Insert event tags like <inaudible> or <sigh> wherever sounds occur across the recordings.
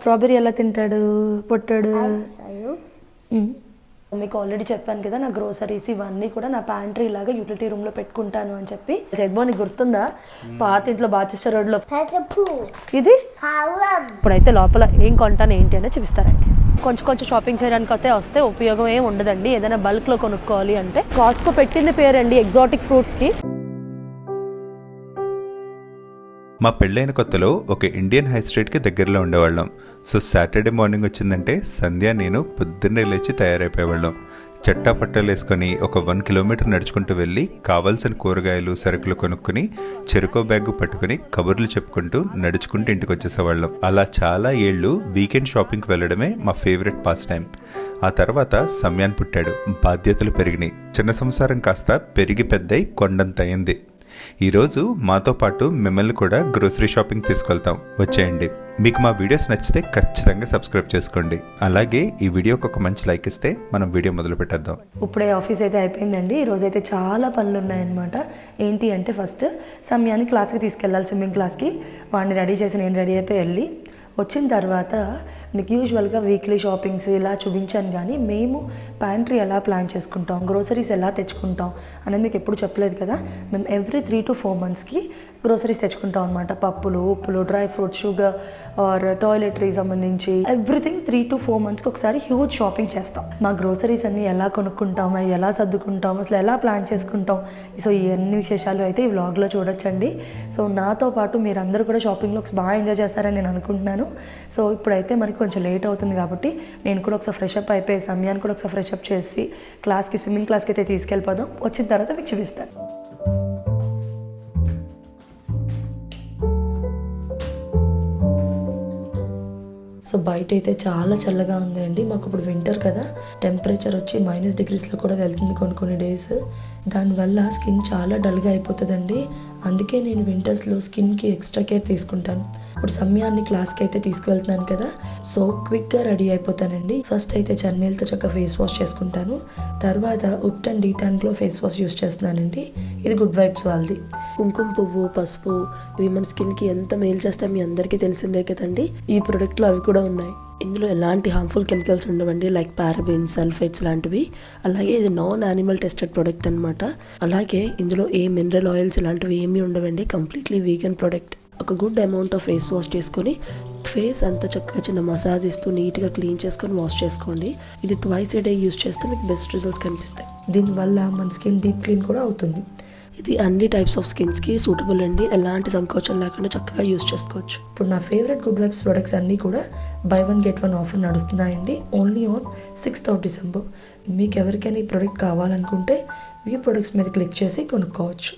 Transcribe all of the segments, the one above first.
Strawberry ఎలా తింటాడు పొట్టాడు. మీకు ఆల్రెడీ చెప్పాను కదా నా గ్రోసరీస్ ఇవన్నీ కూడా నా ప్యాంట్రీ లాగా యూటిలిటీ రూమ్లో పెట్టుకుంటాను అని చెప్పి. జైబో నీకు గుర్తుందా? పాత ఇంట్లో బాచిస్టర్ రోడ్లో. ఇది. ఇప్పుడైతే లోపల ఏం కొంటాను ఏంటి అనేది చూపిస్తారండి. కొంచెం కొంచెం షాపింగ్ చేయడానికి అయితే వస్తే ఉపయోగం ఏం ఉండదండి. ఏదైనా బల్క్లో కొనుక్కోవాలి అంటే కాస్కో పెట్టింది పేరండి ఎగ్జాటిక్ ఫ్రూట్స్కి. మా పెళ్ళైన కొత్తలో ఒక ఇండియన్ హై స్ట్రీట్కి దగ్గరలో ఉండేవాళ్ళం. సో సాటర్డే మార్నింగ్ వచ్చిందంటే సంధ్య నేను పొద్దున్నే లేచి తయారైపోయేవాళ్ళం. చట్టా పట్టాలు వేసుకొని ఒక వన్ కిలోమీటర్ నడుచుకుంటూ వెళ్ళి కావాల్సిన కూరగాయలు సరుకులు కొనుక్కొని చెరుకో బ్యాగ్ పట్టుకుని కబుర్లు చెప్పుకుంటూ నడుచుకుంటూ ఇంటికి వచ్చేసేవాళ్ళం. అలా చాలా ఏళ్ళు వీకెండ్ షాపింగ్కి వెళ్ళడమే మా ఫేవరెట్ పాస్ టైం ఆ తర్వాత సమయాన్ని పుట్టాడు. బాధ్యతలు పెరిగినాయి. చిన్న సంసారం కాస్త పెరిగి పెద్దయి కొండంత అయింది. ఈరోజు మాతో పాటు మిమ్మల్ని కూడా గ్రోసరీ షాపింగ్ తీసుకెళ్తాం. వచ్చేయండి. మీకు మా వీడియోస్ నచ్చితే ఖచ్చితంగా సబ్స్క్రైబ్ చేసుకోండి. అలాగే ఈ వీడియోకి ఒక మంచి లైక్ ఇస్తే మనం వీడియో మొదలు పెట్టేద్దాం. ఇప్పుడే ఆఫీస్ అయితే అయిపోయిందండి. ఈరోజు అయితే చాలా పనులు ఉన్నాయన్నమాట. ఏంటి అంటే ఫస్ట్ సమయాన్ని క్లాస్కి తీసుకెళ్ళాలి స్విమ్మింగ్ క్లాస్కి వాడిని రెడీ చేసి నేను రెడీ అయిపోయి వెళ్ళి వచ్చిన తర్వాత మీకు యూజువల్గా వీక్లీ షాపింగ్స్ ఇలా చూపించాను కానీ మేము ప్యాంట్రీ ఎలా ప్లాన్ చేసుకుంటాం? గ్రోసరీస్ ఎలా తెచ్చుకుంటాం? అనేది మీకు ఎప్పుడు చెప్పలేదు కదా? మేము ఎవ్రీ త్రీ టు ఫోర్ మంత్స్కి గ్రోసరీస్ తెచ్చుకుంటాం అనమాట పప్పులు ఉప్పులు dry fruits sugar or toiletry సంబంధించి ఎవ్రీథింగ్ త్రీ టు ఫోర్ మంత్స్కి ఒకసారి హ్యూజ్ షాపింగ్ చేస్తాం. మా గ్రోసరీస్ అన్ని ఎలా కొనుక్కుంటాం అవి ఎలా సర్దుకుంటాం అసలు ఎలా ప్లాన్ చేసుకుంటాం? సో ఈ అన్ని విశేషాలు అయితే ఈ వ్లాగ్లో చూడొచ్చండి. సో నాతో పాటు మీరందరూ కూడా షాపింగ్లో బాగా ఎంజాయ్ చేస్తారని నేను అనుకుంటున్నాను. సో ఇప్పుడైతే మనకి కొంచెం లేట్ అవుతుంది కాబట్టి నేను కూడా ఒకసారి ఫ్రెష్ అప్ అయిపోయి సమయాన్ని కూడా ఒకసారి ఫ్రెష్ ఫ్రెషప్ చేసి క్లాస్కి స్విమ్మింగ్ క్లాస్కి అయితే తీసుకెళ్ళిపోదాం. వచ్చిన తర్వాత మీకు చూపిస్తాను. సో బయట అయితే చాలా చల్లగా ఉందండి. మాకు ఇప్పుడు వింటర్ కదా. టెంపరేచర్ వచ్చి మైనస్ డిగ్రీస్లో కూడా వెళ్తుంది కొన్ని కొన్ని డేస్ దానివల్ల స్కిన్ చాలా డల్గా అయిపోతుందండి. అందుకే నేను వింటర్స్లో స్కిన్కి ఎక్స్ట్రా కేర్ తీసుకుంటాను. ఇప్పుడు సమయాన్ని క్లాస్కి అయితే తీసుకువెళ్తున్నాను కదా సో క్విక్గా రెడీ అయిపోతానండి. ఫస్ట్ అయితే చన్నీళ్ళతో చక్కగా ఫేస్ వాష్ చేసుకుంటాను. తర్వాత ఉప్టన్ డీటాన్లో ఫేస్ వాష్ యూస్ చేస్తున్నానండి. ఇది గుడ్ వైబ్స్ వాళ్ళది. కుంకుమ పువ్వు పసుపు ఇవి మన స్కిన్కి ఎంత మేలు చేస్తే మీ అందరికీ తెలిసిందే కదండి. ఈ ప్రోడక్ట్లో అవి కూడా ఉన్నాయి. ఇందులో ఎలాంటి హార్మ్ఫుల్ కెమికల్స్ ఉండవండి లైక్ పారాబిన్స్ సల్ఫేట్స్ లాంటివి. అలాగే ఇది నాన్ యానిమల్ టెస్టెడ్ ప్రోడక్ట్ అన్నమాట. అలాగే ఇందులో ఏ మినరల్ ఆయిల్స్ ఇలాంటివి ఏమీ ఉండవండి కంప్లీట్లీ వీగన్ ప్రోడక్ట్ ఒక good amount of face wash చేసుకొని ఫేస్ అంతా చక్కగా చిన్న మసాజ్ ఇస్తూ నీట్గా క్లీన్ చేసుకొని వాష్ చేసుకోండి. ఇది ట్వైస్ ఏ డే యూస్ చేస్తే మీకు బెస్ట్ రిజల్ట్స్ కనిపిస్తాయి. దీనివల్ల మన స్కిన్ డీప్ క్లీన్ కూడా అవుతుంది. ఇది అన్ని టైప్స్ ఆఫ్ స్కిన్స్కి సూటబుల్ అండి. ఎలాంటి సంకోచం లేకుండా చక్కగా యూస్ చేసుకోవచ్చు. ఇప్పుడు నా ఫేవరెట్ గుడ్ వైబ్స్ ప్రొడక్ట్స్ అన్నీ కూడా buy one get one offer నడుస్తున్నాయండి. Only on sixth of December మీకు ఎవరికైనా ఈ ప్రోడక్ట్ కావాలనుకుంటే వ్యూ ప్రొడక్ట్స్ మీద క్లిక్ చేసి కొనుక్కోవచ్చు.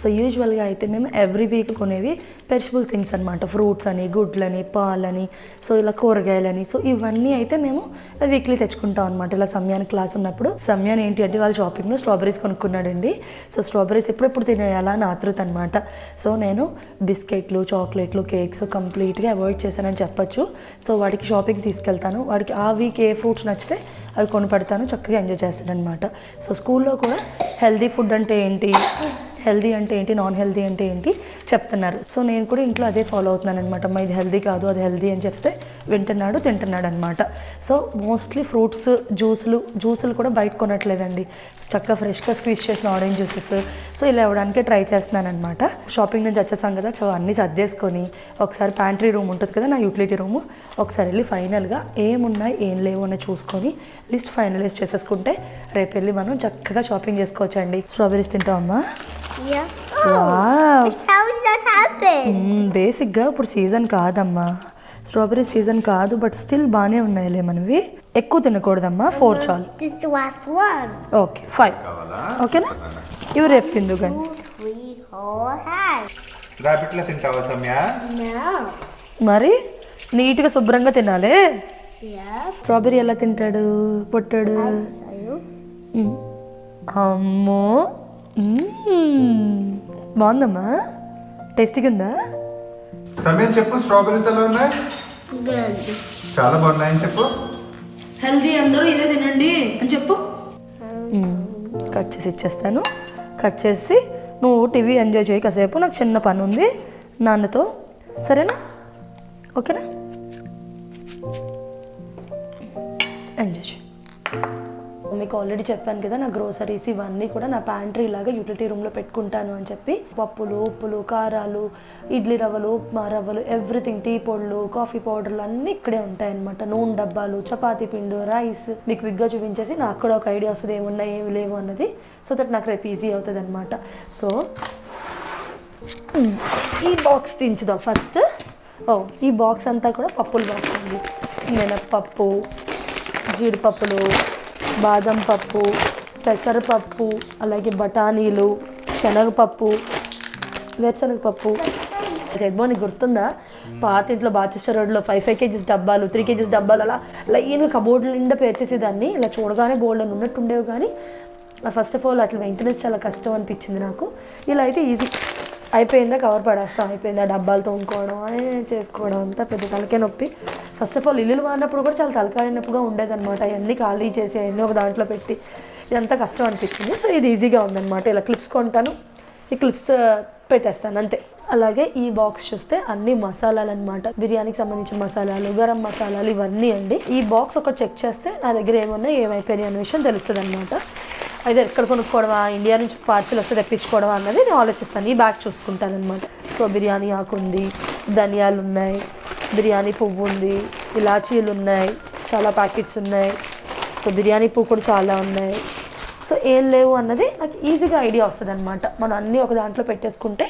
సో యూజువల్గా అయితే మేము ఎవ్రీ వీక్ కొనేవి పెరిషబుల్ థింగ్స్ అనమాట ఫ్రూట్స్ అని గుడ్లని పాలని సో ఇలా కూరగాయలని. సో ఇవన్నీ అయితే మేము వీక్లీ తెచ్చుకుంటాం అనమాట ఇలా సమయానికి క్లాస్ ఉన్నప్పుడు. సమయాన్ని ఏంటి అంటే వాళ్ళ షాపింగ్లో స్ట్రాబెరీస్ కొనుక్కున్నాడండి. సో స్ట్రాబెరీస్ ఎప్పుడెప్పుడు తినేయాలా అని ఆతృత అనమాట సో నేను బిస్కెట్లు చాక్లెట్లు కేక్స్ కంప్లీట్గా అవాయిడ్ చేశానని చెప్పొచ్చు. సో వాడికి షాపింగ్ తీసుకెళ్తాను. వాడికి ఆ వీక్ ఏ ఫ్రూట్స్ నచ్చితే అవి కొనపడతాను చక్కగా ఎంజాయ్ చేస్తాడనమాట సో స్కూల్లో కూడా హెల్దీ ఫుడ్ అంటే ఏంటి? హెల్దీ అంటే ఏంటి నాన్ హెల్దీ అంటే ఏంటి చెప్తున్నారు. సో నేను కూడా ఇంట్లో అదే ఫాలో అవుతున్నాను అనమాట మా ఇది హెల్దీ కాదు అది హెల్దీ అని చెప్తే వింటున్నాడు తింటున్నాడు అనమాట సో మోస్ట్లీ ఫ్రూట్స్ జ్యూసులు జ్యూసులు కూడా బయట కొనట్లేదండి. చక్కగా ఫ్రెష్గా స్క్వీజ్ చేసిన ఆరెంజ్ జ్యూసెస్ సో ఇలా ఇవ్వడానికి ట్రై చేస్తున్నాను అనమాట షాపింగ్ నుంచి వచ్చేసాం కదా సో అన్నీ సర్దేసుకొని ఒకసారి ప్యాంట్రీ రూమ్ ఉంటుంది కదా నా యూటిలిటీ రూమ్ ఒకసారి వెళ్ళి ఫైనల్గా ఏమున్నాయి ఏం లేవు అని చూసుకొని లిస్ట్ ఫైనలైజ్ చేసేసుకుంటే రేపు వెళ్ళి మనం చక్కగా షాపింగ్ చేసుకోవచ్చండి. స్ట్రాబెరీస్ తింటామమ్మా? బేసిక్గా ఇప్పుడు సీజన్ కాదమ్మా. స్ట్రాబెరీ సీజన్ కాదు బట్ స్టిల్ బాగానే ఉన్నాయిలే మనవి. ఎక్కువ తినకూడదమ్మా ఫోర్ చాలు. One. Okay five. ఓకేనా? ఇవి రేపు తిందు కానీ. రాబిట్లో తింటావా సమయ. మరి? నీట్గా శుభ్రంగా తినాలి. స్ట్రాబెరీ ఎలా తింటాడు? పొట్టాడు. అమ్మో. మ్మ్. బాగుందమ్మా. టేస్టీగా ఉందా సమయం చెప్పు స్ట్రాబెరీస్ ఎలా ఉన్నాయి. చాలా బాగున్నాయని చెప్పు. హెల్దీ అందరూ ఇదే తినండి అని చెప్పు. కట్ చేసి ఇచ్చేస్తాను. కట్ చేసి నువ్వు టీవీ ఎంజాయ్ చేయి కాసేపు నాకు చిన్న పని ఉంది నాన్నతో. సరేనా? ఓకేనా? ఎంజాయ్ చేయి. మీకు ఆల్రెడీ చెప్పాను కదా నా గ్రోసరీస్ ఇవన్నీ కూడా నా ప్యాంట్రీ లాగా యూటిలిటీ రూమ్లో పెట్టుకుంటాను అని చెప్పి పప్పులు ఉప్పులు కారాలు ఇడ్లీ రవ్వలు ఉప్మా రవ్వలు ఎవ్రీథింగ్ టీ పొడులు కాఫీ పౌడర్లు అన్నీ ఇక్కడే ఉంటాయన్నమాట. నూనె డబ్బాలు చపాతి పిండి రైస్ మీకు విగ్గా చూపించేసి నాకు కూడా ఒక ఐడియా వస్తుంది ఏమున్నాయి ఏమి లేవు అన్నది. సో దట్ నాకు రేపు ఈజీ అవుతుంది అనమాట సో ఈ బాక్స్ దించుదాం ఫస్ట్ ఓ ఈ బాక్స్ అంతా కూడా పప్పుల బాక్స్ ఉంది మినప్పప్పు జీడిపప్పులు బాదం పప్పు పెసరపప్పు అలాగే బఠానీలు శనగపప్పు వేరుశనగపప్పు. జగ్మో నీకు గుర్తుందా? పాత ఇంట్లో బాచిస్టర్ రోడ్లో ఫైవ్ ఫైవ్ కేజీస్ డబ్బాలు త్రీ కేజీస్ డబ్బాలు అలా లైన్ కబోర్డుల నిండా పేర్చేసేదాన్ని ఇలా చూడగానే బోర్డు అని ఉన్నట్టు ఉండేవి కానీ ఫస్ట్ ఆఫ్ ఆల్ అట్లా మెయింటెనెన్స్ చాలా కష్టం అనిపించింది నాకు. ఇలా అయితే ఈజీ అయిపోయిందా? కవర్ పడేస్తాం. అయిపోయిందా? డబ్బాలు తోముకోవడం అని చేసుకోవడం అంతా పెద్ద తలకే నొప్పి. ఫస్ట్ ఆఫ్ ఆల్ ఇల్లులు వాడినప్పుడు కూడా చాలా తలకాయ ఉండేదన్నమాట. అవన్నీ ఖాళీ చేసి అవన్నీ ఒక దాంట్లో పెట్టి ఇదంతా కష్టం అనిపించింది. సో ఇది ఈజీగా ఉందన్నమాట. ఇలా క్లిప్స్ కొంటాను. ఈ క్లిప్స్ పెట్టేస్తాను. అంతే. అలాగే ఈ బాక్స్ చూస్తే అన్ని మసాలాలు అనమాట బిర్యానీకి సంబంధించిన మసాలాలు గరం మసాలాలు ఇవన్నీ అండి. ఈ బాక్స్ ఒకటి చెక్ చేస్తే నా దగ్గర ఏమన్నా ఏమైపోయినాయి అనే విషయం తెలుస్తుంది అనమాట అయితే ఎక్కడ కొనుక్కోవడమా ఇండియా నుంచి పార్సిల్ వస్తే తెప్పించుకోవడమా అన్నది నేను ఆలోచిస్తాను. ఈ బ్యాగ్ చూసుకుంటాను అనమాట సో బిర్యానీ ఆకు ఉంది ధనియాలు ఉన్నాయి బిర్యానీ పువ్వు ఉంది ఇలాచీలు ఉన్నాయి చాలా ప్యాకెట్స్ ఉన్నాయి. సో బిర్యానీ పువ్వు కూడా చాలా ఉన్నాయి. సో ఏం లేవు అన్నది నాకు ఈజీగా ఐడియా వస్తుంది అనమాట మనం అన్నీ ఒక దాంట్లో పెట్టేసుకుంటే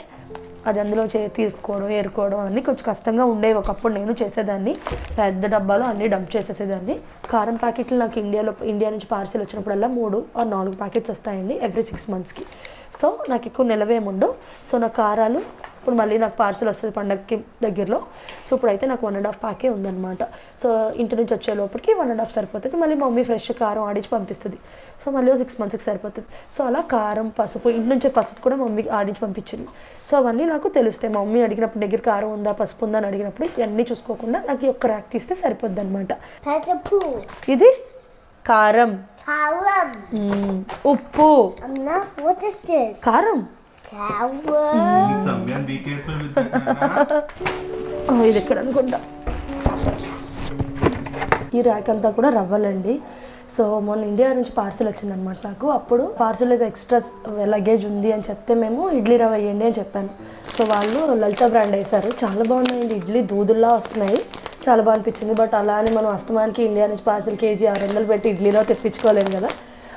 అది అందులో చే తీసుకోవడం ఏరుకోవడం అన్నీ కొంచెం కష్టంగా ఉండేవి. ఒకప్పుడు నేను చేసేదాన్ని పెద్ద డబ్బాలో అన్నీ డంప్ చేసేసేదాన్ని. కారం ప్యాకెట్లు నాకు ఇండియాలో ఇండియా నుంచి పార్సిల్ వచ్చినప్పుడల్లా మూడు ఆర్ నాలుగు ప్యాకెట్స్ వస్తాయండి ఎవ్రీ సిక్స్ మంత్స్కి. సో నాకు ఎక్కువ నిలవేముండవు. సో నా కారాలు ఇప్పుడు మళ్ళీ నాకు పార్సిల్ వస్తుంది పండగకి దగ్గరలో. సో ఇప్పుడైతే నాకు వన్ అండ్ హాఫ్ ప్యాకే ఉందన్నమాట. సో ఇంటి నుంచి వచ్చే లోపలికి వన్ అండ్ హాఫ్ సరిపోతుంది. మళ్ళీ మమ్మీ ఫ్రెష్ కారం ఆడించి పంపిస్తుంది. సో మళ్ళీ సిక్స్ మంత్స్కి సరిపోతుంది. సో అలా కారం పసుపు ఇంటి నుంచి పసుపు కూడా మమ్మీ ఆడించి పంపించింది. సో అవన్నీ నాకు తెలుస్తాయి. మమ్మీ అడిగినప్పుడు దగ్గర కారం ఉందా పసుపు ఉందా అని అడిగినప్పుడు ఇవన్నీ చూసుకోకుండా నాకు ఈ ఒక్క ర్యాక్ తీస్తే సరిపోద్ది అనమాట. ఇది? కారం. ఉప్పు? కారం? <laughs> ఇది ఎక్కడ అనుకుంటా? ఈ ర్యాక్ అంతా కూడా రవ్వలండి. సో మొన్న ఇండియా నుంచి పార్సిల్ వచ్చిందనమాట నాకు. అప్పుడు పార్సిల్ అయితే ఎక్స్ట్రా లగేజ్ ఉంది అని చెప్తే మేము ఇడ్లీ రవ్వ వేయండి అని చెప్పాను. సో వాళ్ళు లలిత బ్రాండ్ వేశారు. చాలా బాగున్నాయండి. ఇడ్లీ దూదుల్లా వస్తున్నాయి. చాలా బాగా అనిపించింది బట్ అలా అని మనం అస్తమానికి ఇండియా నుంచి పార్సిల్ కేజీ ఆరు వందలు పెట్టి ఇడ్లీలో తెప్పించుకోలేము కదా.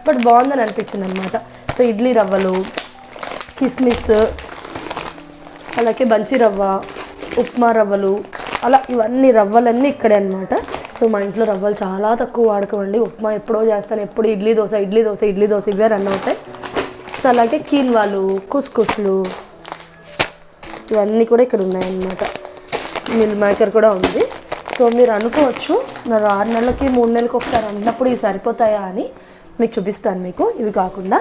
బట్ బాగుందని అనిపించింది అనమాట సో ఇడ్లీ రవ్వలు కిస్మిస్ అలాగే బన్సీ రవ్వ ఉప్మా రవ్వలు అలా ఇవన్నీ రవ్వలన్నీ ఇక్కడే అనమాట సో మా ఇంట్లో రవ్వలు చాలా తక్కువ వాడకమండి. ఉప్మా ఎప్పుడో చేస్తాను ఎప్పుడు ఇడ్లీ దోశ ఇడ్లీ దోశ ఇడ్లీ దోశ ఇవే రన్ అవుతాయి. సో అలాగే కీన్వాలు కుస్కుస్లు ఇవన్నీ కూడా ఇక్కడ ఉన్నాయన్నమాట. మిల్ మేకర్ కూడా ఉంది. సో మీరు అనుకోవచ్చు మరి ఆరు నెలలకి మూడు నెలలకి ఒకసారి అన్నప్పుడు ఇవి సరిపోతాయా అని మీకు చూపిస్తాను మీకు. ఇవి కాకుండా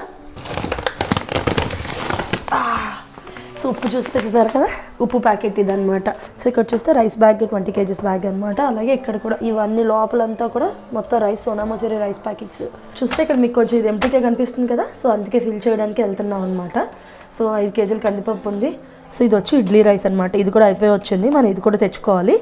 ఉప్పు చూస్తే చూసారు కదా? ఉప్పు ప్యాకెట్ ఇది అనమాట సో ఇక్కడ చూస్తే rice bag twenty KGs bag అనమాట అలాగే ఇక్కడ కూడా ఇవన్నీ లోపలంతా కూడా మొత్తం రైస్ సోనామసూరి రైస్ ప్యాకెట్స్. చూస్తే ఇక్కడ మీకు కొంచెం ఇది ఎంటీకే కనిపిస్తుంది కదా? సో అందుకే ఫిల్ చేయడానికి వెళ్తున్నాం అనమాట సో ఐదు కేజీలు కందిపప్పు ఉంది. సో ఇది వచ్చి ఇడ్లీ రైస్ అనమాట ఇది కూడా అయిపోయి వచ్చింది. మనం ఇది కూడా తెచ్చుకోవాలి.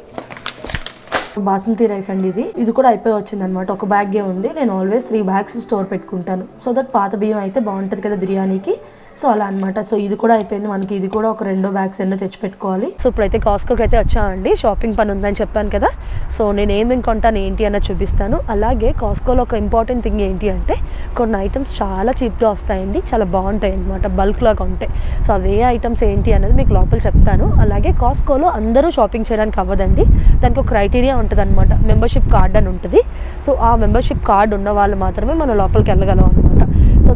బాస్మతి రైస్ అండి ఇది. ఇది కూడా అయిపోయి వచ్చింది అనమాట ఒక బ్యాగే ఉంది. నేను ఆల్వేస్ త్రీ బ్యాగ్స్ స్టోర్ పెట్టుకుంటాను. సో దట్ పాత బియ్యం అయితే బాగుంటుంది కదా బిర్యానీకి. సో అలా అనమాట సో ఇది కూడా అయిపోయింది. మనకి ఇది కూడా ఒక రెండో బ్యాగ్స్ ఎన్నో తెచ్చి పెట్టుకోవాలి సో ఇప్పుడైతే కాస్కోకి అయితే వచ్చామండి షాపింగ్ పని ఉందని చెప్పాను కదా. సో నేను ఏమేమి కొంటాను ఏంటి అన్నది చూపిస్తాను. అలాగే కాస్కోలో ఒక ఇంపార్టెంట్ థింగ్ ఏంటి అంటే కొన్ని ఐటమ్స్ చాలా చీప్గా వస్తాయండి. చాలా బాగుంటాయి అనమాట బల్క్లాగా ఉంటాయి. సో అవి ఏ ఐటమ్స్ ఏంటి అనేది మీకు లోపల చెప్తాను. అలాగే కాస్కోలో అందరూ షాపింగ్ చేయడానికి అవ్వదండి. దానికి ఒక క్రైటీరియా ఉంటుంది అనమాట మెంబర్షిప్ కార్డ్ అని ఉంటుంది. సో ఆ మెంబర్షిప్ కార్డ్ ఉన్న వాళ్ళు మాత్రమే మనం లోపలికి వెళ్ళగలం అనమాట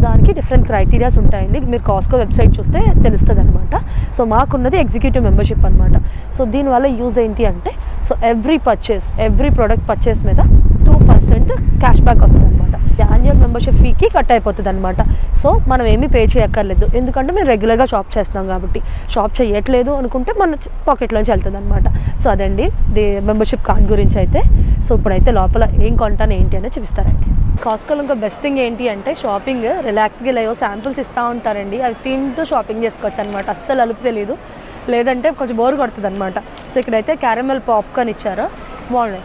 దానికి డిఫరెంట్ క్రైటీరియాస్ ఉంటాయండి. మీరు కాస్కో వెబ్సైట్ చూస్తే తెలుస్తుంది అనమాట సో మాకున్నది ఎగ్జిక్యూటివ్ మెంబర్షిప్ అనమాట సో దీనివల్ల యూజ్ ఏంటి అంటే so every purchase every product purchase మీద టూ పర్సెంట్ క్యాష్ బ్యాక్ వస్తుంది అనమాట యాన్యువల్ మెంబర్షిప్ ఫీకి కట్ అయిపోతుంది అనమాట సో మనం ఏమీ పే చేయక్కర్లేదు. ఎందుకంటే మేము రెగ్యులర్గా షాప్ చేస్తున్నాం కాబట్టి. షాప్ చేయట్లేదు అనుకుంటే మన పాకెట్లోంచి వెళ్తుంది అనమాట సో అదండి. ది మెంబర్షిప్ కార్డ్ గురించి అయితే. సో ఇప్పుడైతే లోపల ఏం కొంటాను ఏంటి అనేది చూపిస్తారండి కాస్కోలో ఇంకో బెస్ట్ థింగ్ ఏంటి అంటే షాపింగ్ రిలాక్స్గా లేవో శాంపుల్స్ ఇస్తూ ఉంటారండి. అవి తింటూ షాపింగ్ చేసుకోవచ్చు అనమాట అస్సలు అలుపు తెలీదు. లేదంటే కొంచెం బోర్ కొడుతుంది అనమాట సో ఇక్కడైతే క్యారమెల్ పాప్కార్న్ ఇచ్చారు. బాగున్నాయి.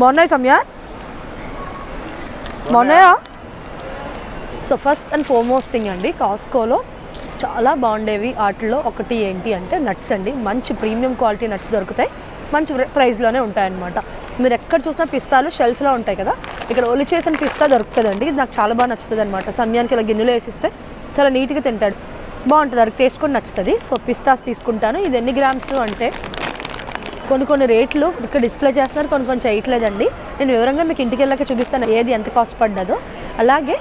బాగున్నాయి సమయ? బాగున్నాయా? So first and foremost thing అండి కాస్కోలో చాలా బాగుండేవి వాటిలో ఒకటి ఏంటి అంటే నట్స్ అండి. మంచి ప్రీమియం క్వాలిటీ నట్స్ దొరుకుతాయి. మంచి ప్రైస్లోనే ఉంటాయన్నమాట. మీరు ఎక్కడ చూసినా పిస్తాలు షెల్స్లో ఉంటాయి కదా? ఇక్కడ ఒలి చేసిన పిస్తా దొరుకుతుందండి. ఇది నాకు చాలా బాగా నచ్చుతుంది అనమాట సమయానికి ఇలా గిన్నెలో వేసిస్తే చాలా నీట్గా తింటాడు. బాగుంటుంది అది టేస్ట్ కూడా నచ్చుతుంది. సో పిస్తాస్ తీసుకుంటాను. ఇది ఎన్ని గ్రామ్స్ అంటే కొన్ని కొన్ని రేట్లు ఇక్కడ డిస్ప్లే చేస్తున్నారు కొన్ని కొన్ని చేయట్లేదండి. నేను వివరంగా మీకు ఇంటికి వెళ్ళాక చూపిస్తాను ఏది ఎంత కాస్ట్ పడ్డదో. అలాగే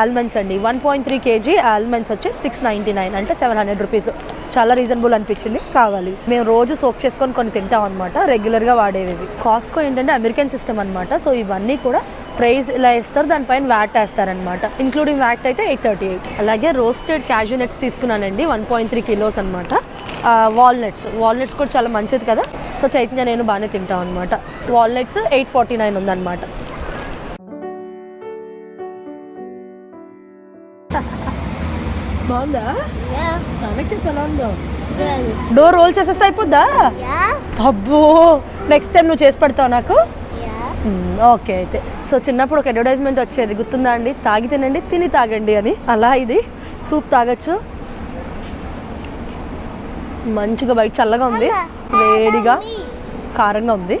ఆల్మండ్స్ అండి. One point three KG almonds వచ్చి సిక్స్ నైంటీ నైన్ అంటే సెవెన్ హండ్రెడ్ రూపీస్ చాలా రీజనబుల్ అనిపించింది. కావాలి. మేము రోజు సోక్ చేసుకొని కొన్ని తింటాం అనమాట రెగ్యులర్గా వాడేవి కాస్కో ఏంటంటే అమెరికన్ సిస్టమ్ అనమాట సో ఇవన్నీ కూడా ప్రైస్ ఇలా ఇస్తారు. దానిపైన వ్యాట్ వేస్తారనమాట ఇంక్లూడింగ్ వ్యాట్ అయితే ఎయిట్ థర్టీ ఎయిట్ అలాగే రోస్టెడ్ క్యాజునట్స్ తీసుకున్నానండి. వన్ పాయింట్ త్రీ కిలోస్ అనమాట వాల్నట్స్ వాల్నట్స్ కూడా చాలా మంచిది కదా. సో చైతన్య నేను బాగానే తింటాం అనమాట వాల్నట్స్ ఎయిట్ ఫార్టీ నైన్ ఉందన్నమాట. బాగుందా? Yeah. నాన్నకి చెప్పి ఎలా ఉందో. డోర్ రోల్ చేసేస్తే అయిపోద్దా. అబ్బో నెక్స్ట్ టైం నువ్వు చేసి పెడతావు నాకు? ఓకే అయితే. సో చిన్నప్పుడు ఒక అడ్వర్టైజ్మెంట్ వచ్చేది. గుర్తుందా అండి? తాగి తినండి తిని తాగండి అని. అలా ఇది. సూప్ తాగొచ్చు. మంచిగా బయట చల్లగా ఉంది. వేడిగా కారంగా ఉంది.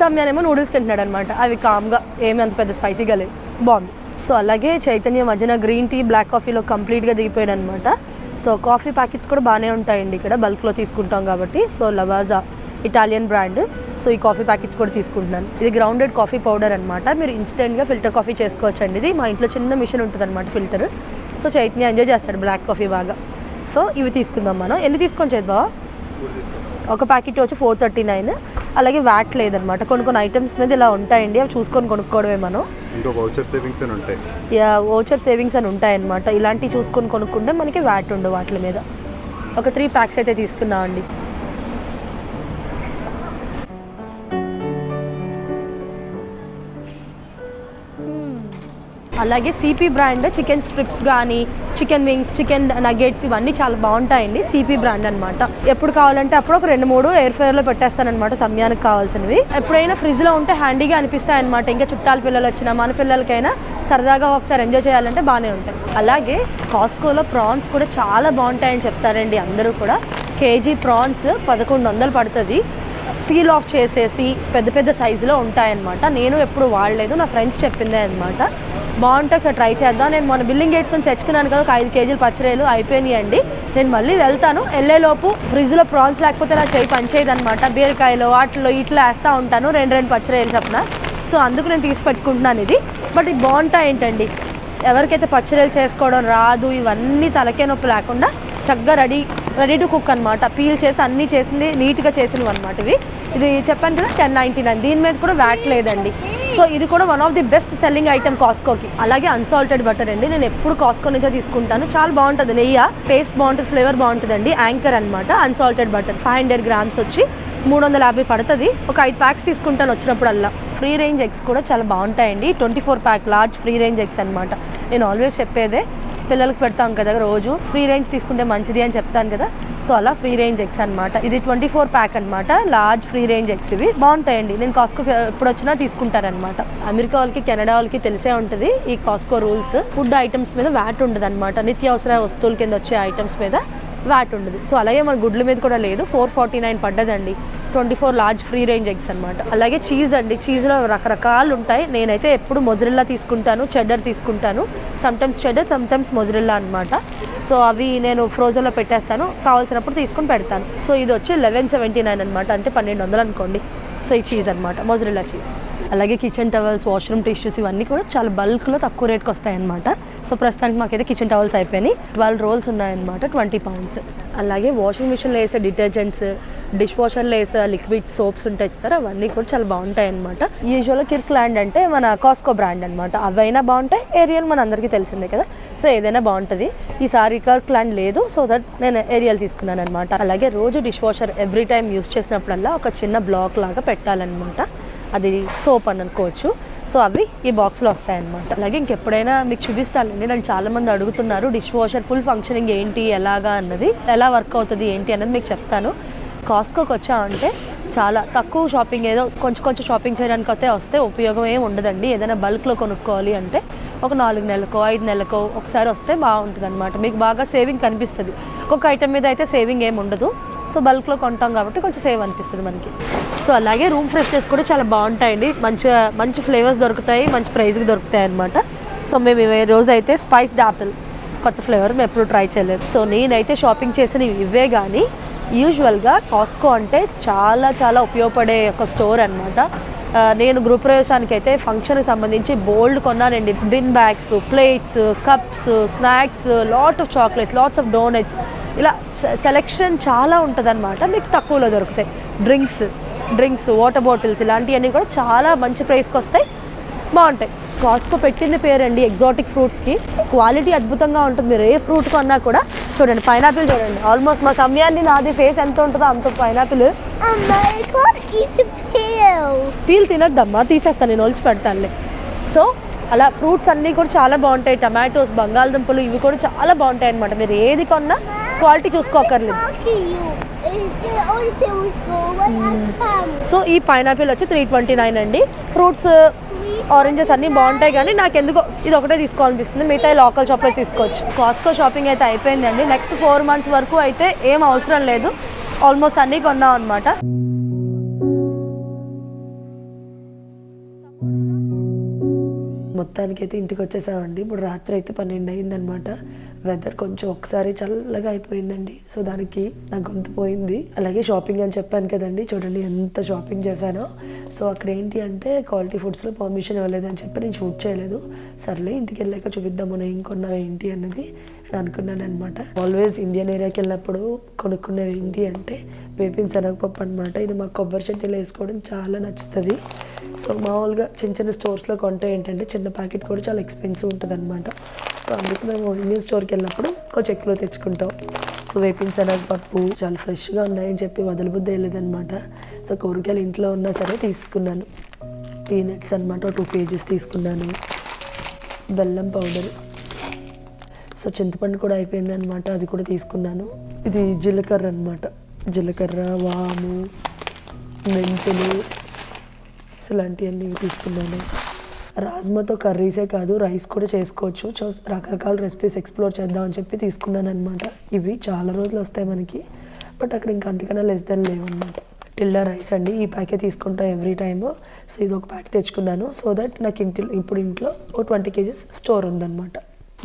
సమయానేమో నూడిల్స్ తింటున్నాడు అనమాట అవి కామ్గా ఏమి అంత పెద్ద స్పైసీగా లేవు. బాగుంది. సో అలాగే చైతన్య మధ్యన గ్రీన్ టీ బ్లాక్ కాఫీలో కంప్లీట్గా దిగిపోయాడు అనమాట సో కాఫీ ప్యాకెట్స్ కూడా బాగానే ఉంటాయండి ఇక్కడ. బల్క్లో తీసుకుంటాం కాబట్టి. So Lavazza Italian brand so ఈ కాఫీ ప్యాకెట్స్ కూడా తీసుకుంటున్నాను. ఇది గ్రౌండెడ్ కాఫీ పౌడర్ అనమాట మీరు ఇన్స్టెంట్గా ఫిల్టర్ కాఫీ చేసుకోవచ్చు అండి ఇది. మా ఇంట్లో చిన్న మిషన్ ఉంటుంది అనమాట ఫిల్టర్ సో చైతన్య ఎంజాయ్ చేస్తాడు బ్లాక్ కాఫీ బాగా. సో ఇవి తీసుకుందాం మనం. ఎన్ని తీసుకొని చేద్దాం ఒక ప్యాకెట్ వచ్చి ఫోర్ థర్టీ నైన్ అలాగే వ్యాట్ లేదనమాట కొన్ని కొన్ని ఐటమ్స్ మీద ఇలా ఉంటాయండి. అవి చూసుకొని కొనుక్కోవడమే మనం. ఇంకో వౌచర్ సేవింగ్స్ అని ఉంటాయి. యా వౌచర్ సేవింగ్స్ అని ఉంటాయన్నమాట. ఇలాంటివి చూసుకొని కొనుక్కుంటే మనకి వ్యాట్ ఉండవు వాటి మీద. ఒక త్రీ ప్యాక్స్ అయితే తీసుకున్నామండి అలాగే సిపి బ్రాండ్ చికెన్ స్ట్రిప్స్ కానీ చికెన్ వింగ్స్ చికెన్ నగెట్స్ ఇవన్నీ చాలా బాగుంటాయండి సిపి బ్రాండ్ అనమాట ఎప్పుడు కావాలంటే అప్పుడు ఒక రెండు మూడు ఎయిర్ ఫ్రైర్లో పెట్టేస్తానమాట సమయానికి కావాల్సినవి. ఎప్పుడైనా ఫ్రిడ్జ్లో ఉంటే హ్యాండీగా అనిపిస్తాయి అనమాట ఇంకా చుట్టాల పిల్లలు వచ్చినా మన పిల్లలకైనా సరదాగా ఒకసారి ఎంజాయ్ చేయాలంటే బాగానే ఉంటాయి. అలాగే కాస్కోలో ప్రాన్స్ కూడా చాలా బాగుంటాయని చెప్తారండి అందరూ కూడా. కేజీ ప్రాన్స్ పదకొండు వందలు పడుతుంది. పీల్ ఆఫ్ చేసేసి పెద్ద పెద్ద సైజులో ఉంటాయన్నమాట. నేను ఎప్పుడు వాడలేదు నా ఫ్రెండ్స్ చెప్పిందే అనమాట బాగుంటే ఒకసారి ట్రై చేద్దాం. నేను మొన్న బిల్లింగ్ గేట్స్ నుంచి తెచ్చుకున్నాను కదా ఒక ఐదు కేజీలు పచ్చరేలు అయిపోయినాయి అండి నేను మళ్ళీ వెళ్తాను. వెళ్ళేలోపు ఫ్రిడ్జ్లో ప్రాన్స్ లేకపోతే నా చేయి పనిచేయదు అనమాట బీరకాయలు వాటిలో ఇట్లా వేస్తూ ఉంటాను రెండు రెండు పచ్చరేలు చప్పున. సో అందుకు నేను తీసి పెట్టుకుంటున్నాను ఇది. బట్ ఇది బాగుంటాయి ఏంటండి? ఎవరికైతే పచ్చరేలు చేసుకోవడం రాదు ఇవన్నీ తలకే నొప్పి లేకుండా చక్కగా రెడీ రెడీ టు కుక్ అనమాట పీల్ చేసి అన్నీ చేసింది నీట్గా చేసినవి అనమాట ఇవి. ఇది చెప్పాను కదా టెన్ నైంటీ నైన్ దీని మీద కూడా వ్యాట్ లేదండి. సో ఇది కూడా one of the best selling item కాస్కోకి అలాగే అన్సాల్టెడ్ బటర్ అండి. నేను ఎప్పుడు కాస్కో నుంచే తీసుకుంటాను. చాలా బాగుంటుంది. నెయ్యి టేస్ట్ బాగుంటుంది ఫ్లేవర్ బాగుంటుందండి. యాంకర్ అనమాట unsalted butter five hundred grams వచ్చి మూడు వందల యాభై పడుతుంది. ఒక ఐదు ప్యాక్స్ తీసుకుంటాను వచ్చినప్పుడల్లా. ఫ్రీ రేంజ్ ఎగ్స్ కూడా చాలా బాగుంటాయండి. Twenty four pack large free range eggs అనమాట నేను ఆల్వేస్ చెప్పేదే. పిల్లలకు పెడతాం కదా రోజు. ఫ్రీ రేంజ్ తీసుకుంటే మంచిది అని చెప్తాను కదా. సో అలా ఫ్రీ రేంజ్ ఎగ్స్ అనమాట ఇది ట్వంటీ ఫోర్ ప్యాక్ అనమాట లార్జ్ ఫ్రీ రేంజ్ ఎగ్స్ ఇవి. బాగుంటాయండి. నేను కాస్కో ఎప్పుడు వచ్చినా తీసుకుంటారనమాట అమెరికా వాళ్ళకి కెనడా వాళ్ళకి తెలిసే ఉంటుంది ఈ కాస్కో రూల్స్ ఫుడ్ ఐటమ్స్ మీద వ్యాట్ ఉండదు అనమాట నిత్యావసర వస్తువుల కింద వచ్చే ఐటమ్స్ మీద వ్యాట్ ఉండదు. సో అలాగే మన గుడ్ల మీద కూడా లేదు. Four forty nine పడ్డదండి. Twenty four large free range eggs అనమాట అలాగే చీజ్ అండి చీజ్లో రకరకాలు ఉంటాయి. నేనైతే ఎప్పుడు మొజరిల్లా తీసుకుంటాను చెడ్డర్ తీసుకుంటాను. సమ్టైమ్స్ చెడ్డర్ సమ్టైమ్స్ మొజరిల్లా అనమాట సో అవి నేను ఫ్రోజన్లో పెట్టేస్తాను. కావాల్సినప్పుడు తీసుకొని పెడతాను. సో ఇది వచ్చి లెవెన్ సెవెంటీ నైన్ అనమాట అంటే పన్నెండు వందలు అనుకోండి. సో ఈ చీజ్ అనమాట మొజరిల్లా చీజ్. అలాగే కిచెన్ టవల్స్ వాష్రూమ్ టిష్యూస్ ఇవన్నీ కూడా చాలా బల్క్లో తక్కువ రేట్కి వస్తాయన్నమాట. సో ప్రస్తుతానికి మాకైతే కిచెన్ టవల్స్ అయిపోయినాయి. ట్వెల్వ్ రోల్స్ ఉన్నాయన్నమాట ట్వంటీ పౌండ్స్ అలాగే వాషింగ్ మిషన్లో వేసే డిటర్జెంట్స్ డిష్ వాషర్లో వేసే లిక్విడ్ సోప్స్ ఉంటాయి సార్ అవన్నీ కూడా చాలా బాగుంటాయి అనమాట యూజువల్గా కిర్క్ ల్యాండ్ అంటే మన కాస్కో బ్రాండ్ అనమాట అవైనా బాగుంటాయి ఏరియల్ మన అందరికీ తెలిసిందే కదా. సో ఏదైనా బాగుంటుంది. ఈసారి కర్క్ ల్యాండ్ లేదు సో దట్ నేను ఏరియల్ తీసుకున్నాను అనమాట అలాగే రోజు dish washer every time use చేసినప్పుడల్లా ఒక చిన్న బ్లాక్ లాగా పెట్టాలన్నమాట. అది సోప్ అని అనుకోవచ్చు. సో అవి ఈ బాక్స్లో వస్తాయన్నమాట. అలాగే ఇంకెప్పుడైనా మీకు చూపిస్తానండి నన్ను చాలామంది అడుగుతున్నారు డిష్ వాషర్ ఫుల్ ఫంక్షనింగ్ ఏంటి ఎలాగా అన్నది ఎలా వర్క్ అవుతుంది ఏంటి అన్నది మీకు చెప్తాను. కాస్కోకి వచ్చామంటే చాలా తక్కువ షాపింగ్ ఏదో కొంచెం కొంచెం షాపింగ్ చేయడానికి అయితే వస్తే ఉపయోగం ఏం ఉండదండి. ఏదైనా బల్క్లో కొనుక్కోవాలి అంటే ఒక నాలుగు నెలలకో ఐదు నెలలకో ఒకసారి వస్తే బాగుంటుంది అనమాట మీకు బాగా సేవింగ్ కనిపిస్తుంది. ఒక్కొక్క ఐటెం మీద అయితే సేవింగ్ ఏం ఉండదు. సో బల్క్లో కొంటాం కాబట్టి కొంచెం సేవ్ అనిపిస్తుంది మనకి. సో అలాగే రూమ్ ఫ్రెష్నెస్ కూడా చాలా బాగుంటాయండి. మంచిగా మంచి ఫ్లేవర్స్ దొరుకుతాయి మంచి ప్రైస్కి దొరుకుతాయి అనమాట సో మేము ఇవే రోజు అయితే స్పైస్డ్ యాపిల్ కొత్త ఫ్లేవర్ మేము ఎప్పుడు ట్రై చేయలేదు. సో నేనైతే షాపింగ్ చేసిన ఇవే కానీ యూజువల్గా కాస్కో అంటే చాలా చాలా ఉపయోగపడే ఒక స్టోర్ అనమాట నేను గృహప్రవేశానికి అయితే ఫంక్షన్కి సంబంధించి బోల్డ్ కొన్నానండి. Bin bags plates cups snacks lot of chocolates lots of donuts ఇలా సెలెక్షన్ చాలా ఉంటుంది మీకు తక్కువలో దొరుకుతాయి. డ్రింక్స్ డ్రింక్స్ వాటర్ బాటిల్స్ ఇలాంటివన్నీ కూడా చాలా మంచి ప్రైస్కి వస్తాయి. బాగుంటాయి. కాస్కో పెట్టింది పేరండి ఎగ్జాటిక్ ఫ్రూట్స్కి క్వాలిటీ అద్భుతంగా ఉంటుంది. మీరు ఏ ఫ్రూట్ కొన్నా కూడా చూడండి పైనాపిల్ చూడండి. ఆల్మోస్ట్ మా సమయాన్ని నాది ఫేస్ ఎంత ఉంటుందో అంత పైనాపిల్. పీల్ తినొద్దమ్మా తీసేస్తాను నేను ఒలిచి పెడతానులే. సో అలా ఫ్రూట్స్ అన్నీ కూడా చాలా బాగుంటాయి. టమాటోస్ బంగాళదుంపలు ఇవి కూడా చాలా బాగుంటాయి అనమాట మీరు ఏది కొన్నా క్వాలిటీ చూసుకోకర్లేదు. Come. సో ఈ పైనాపిల్ వచ్చి త్రీ ట్వంటీ నైన్ అండి. ఫ్రూట్స్ ఆరెంజెస్ అన్నీ బాగుంటాయి కానీ నాకు ఎందుకో ఇది ఒకటే తీసుకోవాలనిపిస్తుంది. మిగతా లోకల్ షాప్లో తీసుకోవచ్చు. కాస్కో షాపింగ్ అయితే అయిపోయిందండి. నెక్స్ట్ ఫోర్ మంత్స్ వరకు అయితే ఏం అవసరం లేదు. ఆల్మోస్ట్ అన్నీ కొన్నాం అనమాట మొత్తానికైతే ఇంటికి వచ్చేసామండి ఇప్పుడు రాత్రి అయితే పన్నెండు అయిందనమాట వెదర్ కొంచెం ఒకసారి చల్లగా అయిపోయిందండి. సో దానికి నా గొంతు పోయింది. అలాగే షాపింగ్ అని చెప్పాను కదండి. చూడండి ఎంత షాపింగ్ చేశానో. సో అక్కడ ఏంటి అంటే క్వాలిటీ ఫుడ్స్లో పర్మిషన్ ఇవ్వలేదని చెప్పి నేను షూట్ చేయలేదు. సర్లే ఇంటికి వెళ్ళాక చూపిద్దాము నేను ఏం కొన్నావు ఏంటి అన్నది అని అనుకున్నాను అనమాట ఆల్వేస్ ఇండియన్ ఏరియాకి వెళ్ళినప్పుడు కొనుక్కునేవి ఏంటి అంటే వేపిన శనగపప్పు అనమాట ఇది మా కొబ్బరి చెట్టులో వేసుకోవడం చాలా నచ్చుతుంది. సో మామూలుగా చిన్న చిన్న స్టోర్స్లో కొంటే ఏంటంటే చిన్న ప్యాకెట్ కూడా చాలా ఎక్స్పెన్సివ్ ఉంటుంది అనమాట సో అందుకు మేము ఇండియన్ స్టోర్కి వెళ్ళినప్పుడు కొంచెం ఎక్కువ తెచ్చుకుంటాం. సో వేపిన శనగపప్పు చాలా ఫ్రెష్గా ఉన్నాయని చెప్పి వదలబుద్ధి వేయలేదనమాట సో కూరగాయలు ఇంట్లో ఉన్నా సరే తీసుకున్నాను. పీనట్స్ అనమాట టూ కేజీస్ తీసుకున్నాను. బెల్లం పౌడర్. సో చింతపండు కూడా అయిపోయింది అనమాట అది కూడా తీసుకున్నాను. ఇది జీలకర్ర అనమాట జీలకర్ర వాము మెంతులు ఇలాంటివన్నీ తీసుకున్నాను. రాజ్మాతో కర్రీసే కాదు రైస్ కూడా చేసుకోవచ్చు. సో రకరకాల రెసిపీస్ ఎక్స్ప్లోర్ చేద్దాం అని చెప్పి తీసుకున్నాను అనమాట ఇవి చాలా రోజులు వస్తాయి మనకి బట్ అక్కడ ఇంకా అంతకన్నా లెస్ దెన్ లేవన్నమాట. టిల్లా రైస్ అండి ఈ ప్యాకే తీసుకుంటా ఎవ్రీ టైమ్. సో ఇది ఒక ప్యాక్ తెచ్చుకున్నాను. సో దట్ నాకు ఇంటి ఇప్పుడు ఇంట్లో ఒక ట్వంటీ కేజీస్ స్టోర్ ఉందన్నమాట.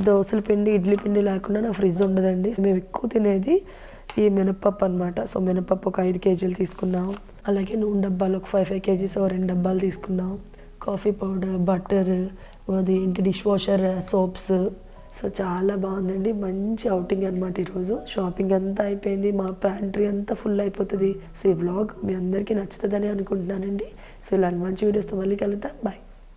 దోశల పిండి ఇడ్లీ పిండి లేకుండా నా ఫ్రిడ్జ్ ఉండదండి. మేము ఎక్కువ తినేది ఈ మినపప్పు అనమాట సో మినపప్పు ఒక ఐదు కేజీలు తీసుకున్నాం అలాగే నూనె డబ్బాలు ఒక ఫైవ్ ఫైవ్ కేజీస్ రెండు డబ్బాలు తీసుకున్నాం. కాఫీ పౌడర్ బటర్ అది ఏంటి డిష్ వాషర్ సోప్స్ సో చాలా బాగుందండి. మంచి అవుటింగ్ అనమాట ఈరోజు. షాపింగ్ అంతా అయిపోయింది. మా ప్యాంట్రీ అంతా ఫుల్ అయిపోతుంది. సో ఈ వ్లాగ్ మీ అందరికీ నచ్చుతుందని అనుకుంటున్నానండి. సో ఇలాంటి మంచి వీడియోస్తో మళ్ళీ కలుద్దాం. బాయ్